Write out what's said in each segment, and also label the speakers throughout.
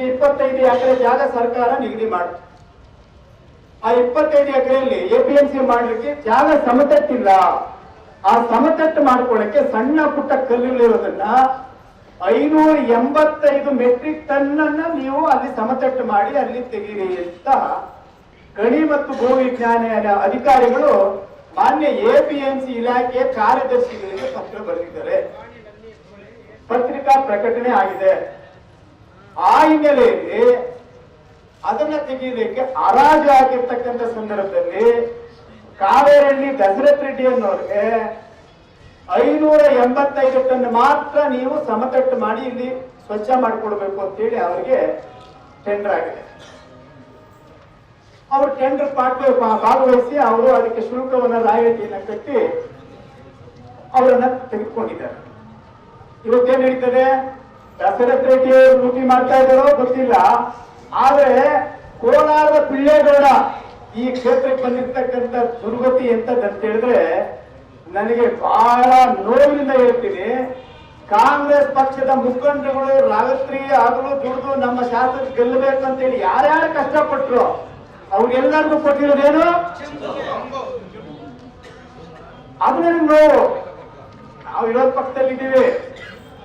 Speaker 1: ಇದಕ್ಕೆ ಇಪ್ಪತ್ತೈದು ಎಕರೆ ಜಾಗ ಸರ್ಕಾರ ನಿಗದಿ ಮಾಡುತ್ತೆ ಆ ಇಪ್ಪತ್ತೈದು ಎಕರೆಯಲ್ಲಿ ಎಪಿಎಂಸಿ ಮಾಡಲಿಕ್ಕೆ ಜಾಗ ಸಮತಟ್ಟಿಲ್ಲ. ಆ ಸಮತಟ್ಟು ಮಾಡ್ಕೊಳ್ಳಕ್ಕೆ ಸಣ್ಣ ಪುಟ್ಟ ಕಲ್ಲುಗಳಿರೋದನ್ನ ಐನೂರ ಎಂಬತ್ತೈದು ಮೆಟ್ರಿಕ್ ಟನ್ ಅನ್ನ ನೀವು ಅಲ್ಲಿ ಸಮತಟ್ಟು ಮಾಡಿ ಅಲ್ಲಿ ತೆಗೀರಿ ಅಂತ ಗಣಿ ಮತ್ತು ಭೂ ವಿಜ್ಞಾನ ಅಧಿಕಾರಿಗಳು ಮಾನ್ಯ ಎಪಿಎಂಸಿ ಇಲಾಖೆ ಕಾರ್ಯದರ್ಶಿಗಳಿಗೆ ಪತ್ರ ಬರೆದಿದ್ದಾರೆ. ಪತ್ರಿಕಾ ಪ್ರಕಟಣೆ ಆಗಿದೆ. ಆ ಹಿನ್ನೆಲೆಯಲ್ಲಿ ಅದನ್ನ ತೆಗೆಯಲಿಕ್ಕೆ ಹರಾಜು ಆಗಿರ್ತಕ್ಕಂಥ ಸಂದರ್ಭದಲ್ಲಿ ಕಾವೇರಳ್ಳಿ ದಶರಥ್ ರೆಡ್ಡಿ ಅನ್ನೋರಿಗೆ ಐನೂರ ಎಂಬತ್ತೈದು ಟನ್ ಮಾತ್ರ ನೀವು ಸಮತಟ್ಟು ಮಾಡಿ ಇಲ್ಲಿ ಸ್ವಚ್ಛ ಮಾಡಿಕೊಡ್ಬೇಕು ಅಂತೇಳಿ ಅವರಿಗೆ ಟೆಂಡರ್ ಆಗಿದೆ. ಅವರು ಟೆಂಡರ್ ಪಾಠ ಭಾಗವಹಿಸಿ ಅವರು ಅದಕ್ಕೆ ಶುಲ್ಕವನ್ನ ರಾಯಲ್ಟಿಯನ್ನ ಕಟ್ಟಿ ಅವರನ್ನ ತೆಗೆದುಕೊಂಡಿದ್ದಾರೆ. ಇವತ್ತೇನ್ ನಡೀತದೆ? ದಶರಥ ಅವರು ಲೂಟಿ ಮಾಡ್ತಾ ಇದ್ದಾರೋ ಗೊತ್ತಿಲ್ಲ. ಆದ್ರೆ ಕೋಲಾರದ ಪಿಳ್ಳೇಗೌಡ ಈ ಕ್ಷೇತ್ರಕ್ಕೆ ಬಂದಿರ್ತಕ್ಕಂಥ ದುರ್ಗತಿ ಎಂತದಂತ ಹೇಳಿದ್ರೆ ನನಗೆ ಬಹಳ ನೋವಿನಿಂದ ಹೇಳ್ತೀನಿ. ಕಾಂಗ್ರೆಸ್ ಪಕ್ಷದ ಮುಖಂಡರುಗಳು ರಾತ್ರಿ ಆಗಲೂ ದುಡಿದು ನಮ್ಮ ಶಾಸಕ ಗೆಲ್ಲಬೇಕು ಅಂತೇಳಿ ಯಾರ್ಯಾರು ಕಷ್ಟಪಟ್ರು ಅವ್ರಿಗೆಲ್ಲರಿಗೂ ಕೊಟ್ಟಿರೋದೇನು? ಅದು ನನಗೆ ನೋವು. ನಾವು ಇರೋದ್ ಪಕ್ಷದಲ್ಲಿ ಇದ್ದೀವಿ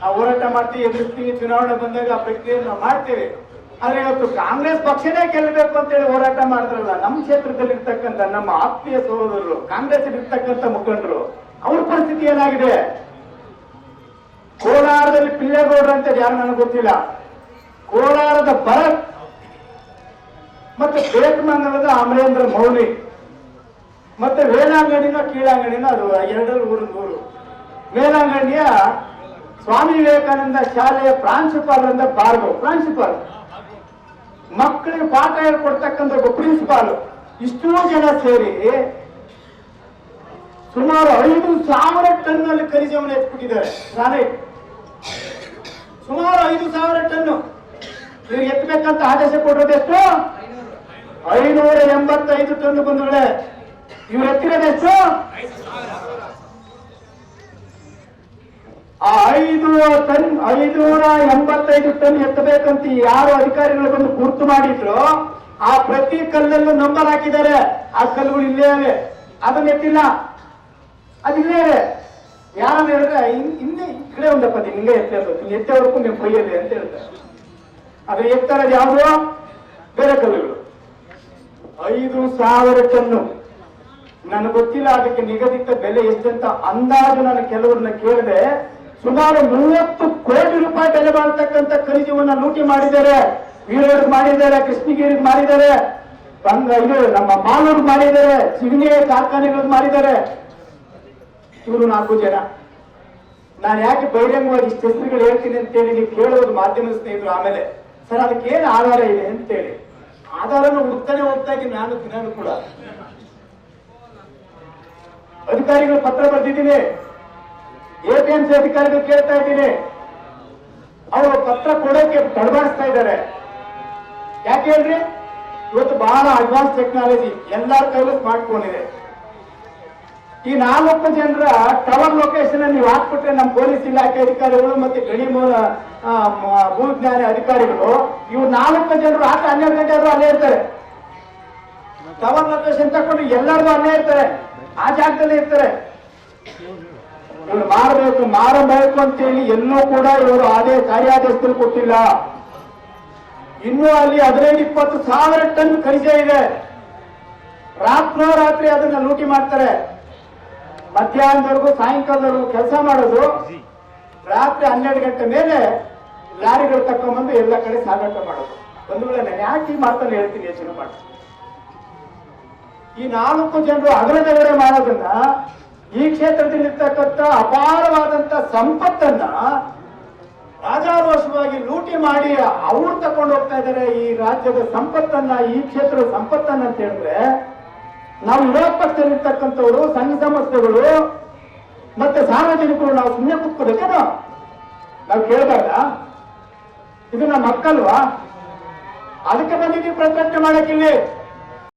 Speaker 1: ನಾವು ಹೋರಾಟ ಮಾಡ್ತೀವಿ, ಎದುರಿಸ್ತೀವಿ, ಚುನಾವಣೆ ಬಂದಾಗ ಆ ಪ್ರಕ್ರಿಯೆ ನಾವು ಮಾಡ್ತೇವೆ. ಆದ್ರೆ ಇವತ್ತು ಕಾಂಗ್ರೆಸ್ ಪಕ್ಷನೇ ಗೆಲ್ಲಬೇಕು ಅಂತೇಳಿ ಹೋರಾಟ ಮಾಡಿದ್ರಲ್ಲ, ನಮ್ಮ ಕ್ಷೇತ್ರದಲ್ಲಿ ಇರ್ತಕ್ಕಂಥ ನಮ್ಮ ಆತ್ಮೀಯ ಸಹೋದರರು ಕಾಂಗ್ರೆಸ್ ಇರ್ತಕ್ಕಂಥ ಮುಖಂಡರು, ಅವ್ರ ಪರಿಸ್ಥಿತಿ ಏನಾಗಿದೆ? ಕೋಲಾರದಲ್ಲಿ ಪಿಳ್ಳೇಗೌಡ ಅಂತ ಯಾರು ನನಗೆ ಗೊತ್ತಿಲ್ಲ. ಕೋಲಾರದ ಭರತ್ ಮತ್ತೆ ಬೇಕಮಂಗಲದ ಅಮರೇಂದ್ರ ಮೌಲಿ ಮತ್ತೆ ವೇಳಾಂಗಣಿನ ಕೀಳಾಂಗಣಿನ ಅದು ಎರಡರ ಊರು ಊರು ವೇಳಾಂಗಣಿಯ ಸ್ವಾಮಿ ವಿವೇಕಾನಂದ ಶಾಲೆಯ ಪ್ರಾಂಶುಪಾಲರಿಂದ ಭಾರ್ಗವ್. ಪ್ರಾಂಶುಪಾಲ ಮಕ್ಕಳಿಗೆ ಪಾಠ ಹೇಳ್ಕೊಡ್ತಕ್ಕಂಥ ಒಬ್ಬ ಪ್ರಿನ್ಸಿಪಾಲ್ ಇಷ್ಟೋ ಜನ ಸೇರಿ ಸುಮಾರು ಐದು ಸಾವಿರ ಟನ್ ಅಲ್ಲಿ ಖನಿಜವನ್ನು ಎತ್ಬಿಟ್ಟಿದ್ದಾರೆ. ಗ್ರಾನೈಟ್ ಸುಮಾರು ಐದು ಸಾವಿರ ಟನ್ನು. ಇವ್ರಿಗೆ ಎತ್ತಬೇಕಂತ ಆದೇಶ ಕೊಡೋದೆಷ್ಟು ಐನೂರ. ಎಂಬತ್ತೈದು ಟನ್ ಬಂಧುಗಳೇ. ಇವ್ರು ಎತ್ತಿರೋದೆಷ್ಟು ಆ ಐದು ಟನ್, ಐದುನೂರ ಎಂಬತ್ತೈದು ಟನ್ ಎತ್ತಬೇಕಂತ ಯಾರು ಅಧಿಕಾರಿಗಳು ಬಂದು ಗುರ್ತು ಮಾಡಿದ್ರು, ಆ ಪ್ರತಿ ಕಲ್ಲಲ್ಲೂ ನಂಬರ್ ಹಾಕಿದ್ದಾರೆ. ಆ ಕಲ್ಲುಗಳು ಇಲ್ಲೇ ಅದನ್ನ ಎತ್ತಿಲ್ಲ. ಅದಿಲ್ಲೇ ಯಾರು ಹೇಳಿದ್ರೆ, ಇನ್- ಇನ್ನೇ ಈ ಕಡೆ ಒಂದಪ್ಪ ಹಿಂಗೆ ಎತ್ತಬೇಕು ನೀವು ಎತ್ತವರೆಗೂ ನೀವು ಕೈಯಲ್ಲಿ ಅಂತ ಹೇಳ್ತಾರೆ. ಅದು ಎತ್ತರದ ಯಾವುದು? ಬೇರೆ ಕಲ್ಲುಗಳು. ಐದು ಸಾವಿರ ಟನ್ನು. ನನಗೆ ಗೊತ್ತಿಲ್ಲ, ಅದಕ್ಕೆ ನಿಗದಿತ ಬೆಲೆ ಎಷ್ಟಂತ ಅಂದಾಜು ನಾನು ಕೆಲವರನ್ನ ಕೇಳಿದೆ. ಸುಮಾರು ಮೂವತ್ತು ಕೋಟಿ ರೂಪಾಯಿ ಬೆಲೆ ಬಾಳ್ತಕ್ಕಂಥ ಖನಿಜವನ್ನ ಲೂಟಿ ಮಾಡಿದ್ದಾರೆ. ವೀರೋಡ್ ಮಾಡಿದ್ದಾರೆ, ಕೃಷ್ಣಗಿರಿಗೆ ಮಾಡಿದ್ದಾರೆ. ಇದು ನಮ್ಮ ಮಾಲೂರ್ ಮಾಡಿದ್ದಾರೆ ಸಿಗ್ನಿ ಕಾರ್ಖಾನೆಗಳಿಗೆ ಮಾಡಿದ್ದಾರೆ. ಇವರು ನಾಲ್ಕು ಜನ. ನಾನು ಯಾಕೆ ಬಹಿರಂಗವಾಗಿ ಇಷ್ಟು ಹೆಸರುಗಳು ಹೇಳ್ತೀನಿ ಅಂತೇಳಿ ನೀವು ಕೇಳೋದು ಮಾಧ್ಯಮ ಸ್ನೇಹಿತರು ಆಮೇಲೆ. ಸರ್, ಅದಕ್ಕೆ ಏನು ಆಧಾರ ಇದೆ ಅಂತೇಳಿ. ಆಧಾರನ ಉತ್ತನೆ ಇದ್ದೀನಿ ನಾನು, ದಿನಾನು ಕೂಡ. ಅಧಿಕಾರಿಗಳು ಪತ್ರ ಬರೆದಿದ್ದೀನಿ. ಎಪಿಎಂಸಿ ಅಧಿಕಾರಿಗಳು ಕೇಳ್ತಾ ಇದ್ದೀನಿ. ಅವರು ಪತ್ರ ಕೊಡೋಕೆ ತಡಬಾಡಿಸ್ತಾ ಇದ್ದಾರೆ. ಯಾಕೆ ಹೇಳ್ರಿ? ಇವತ್ತು ಬಹಳ ಅಡ್ವಾನ್ಸ್ ಟೆಕ್ನಾಲಜಿ ಎಲ್ಲರ ಕೈಲೂ ಸ್ಮಾರ್ಟ್ ಫೋನ್ ಇದೆ. ಈ ನಾಲ್ಕು ಜನರ ಟವರ್ ಲೊಕೇಶನ್ ನೀವು ಹಾಕ್ಬಿಟ್ರೆ ನಮ್ಮ ಪೊಲೀಸ್ ಇಲಾಖೆ ಅಧಿಕಾರಿಗಳು ಮತ್ತೆ ಗಣಿ ಮೂಲ ಭೂ ಮ- ಅಧಿಕಾರಿಗಳು, ಇವ್ರು ನಾಲ್ಕು ಜನರು ರಾತ್ರಿ ಹನ್ನೆರಡು ಗಂಟೆ ಆದ್ರೂ ಅಲ್ಲೇ ಇರ್ತಾರೆ. ಟವರ್ ಲೊಕೇಶನ್ ತಕೊಂಡು ಎಲ್ಲರಿಗೂ ಅಲ್ಲೇ ಇರ್ತಾರೆ. ಆ ಜಾಗದಲ್ಲೇ ಇರ್ತಾರೆ. ಇವ್ರು ಮಾರಬೇಕು ಮಾರಬೇಕು ಅಂತೇಳಿ ಎಲ್ಲೂ ಕೂಡ ಇವರು ಅದೇ ಕಾರ್ಯಾದೇಶದಲ್ಲಿ ಕೊಟ್ಟಿಲ್ಲ. ಇನ್ನೂ ಅಲ್ಲಿ ಹದಿನೈದು, ಇಪ್ಪತ್ತು ಸಾವಿರ ಟನ್ ಖನಿಜ ಇದೆ. ರಾತ್ರಿ ಅದನ್ನ ಲೂಟಿ ಮಾಡ್ತಾರೆ. ಮಧ್ಯಾಹ್ನದವರೆಗೂ, ಸಾಯಂಕಾಲದವರೆಗೂ ಕೆಲಸ ಮಾಡೋದು. ರಾತ್ರಿ ಹನ್ನೆರಡು ಗಂಟೆ ಮೇಲೆ ಲಾರಿಗಳು ತಕೊಂಡ್ಬಂದು ಎಲ್ಲ ಕಡೆ ಸಾಗಾಟ ಮಾಡೋದು. ಒಂದು ವೇಳೆ ನಾನು ಯಾಕೆ ಮಾತನ್ನು ಹೇಳ್ತೀನಿ ಯೋಚನೆ ಮಾಡಿ? ಈ ನಾಲ್ಕು ಜನರು ಅಗ್ರದಗಡೆ ಮಾಡೋದನ್ನ ಈ ಕ್ಷೇತ್ರದಲ್ಲಿರ್ತಕ್ಕಂಥ ಅಪಾರವಾದಂತ ಸಂಪತ್ತನ್ನ ರಾಜಾರೋಷವಾಗಿ ಲೂಟಿ ಮಾಡಿ ಅವ್ರು ತಕೊಂಡು ಹೋಗ್ತಾ ಇದ್ದಾರೆ ಈ ರಾಜ್ಯದ ಸಂಪತ್ತನ್ನ, ಈ ಕ್ಷೇತ್ರದ ಸಂಪತ್ತನ್ನ ಅಂತ ಹೇಳಿದ್ರೆ ನಾವು ವಿರೋಧ ಪಕ್ಷದಲ್ಲಿರ್ತಕ್ಕಂಥವ್ರು, ಸಂಘ ಸಂಸ್ಥೆಗಳು ಮತ್ತೆ ಸಾರ್ವಜನಿಕರು ನಾವು ಸುಮ್ಮನೆ ಕೂತ್ಕೋಬೇಕೇನೋ ನಾವು ಕೇಳಿದಾಗ, ಇದು ನಮ್ಮ ಹಕ್ಕಲ್ವಾ? ಅದಕ್ಕೆ ಬಂದಿದ್ದೀವಿ ಪ್ರತಿಭಟನೆ ಮಾಡಕ್ಕಿಲ್ಲಿ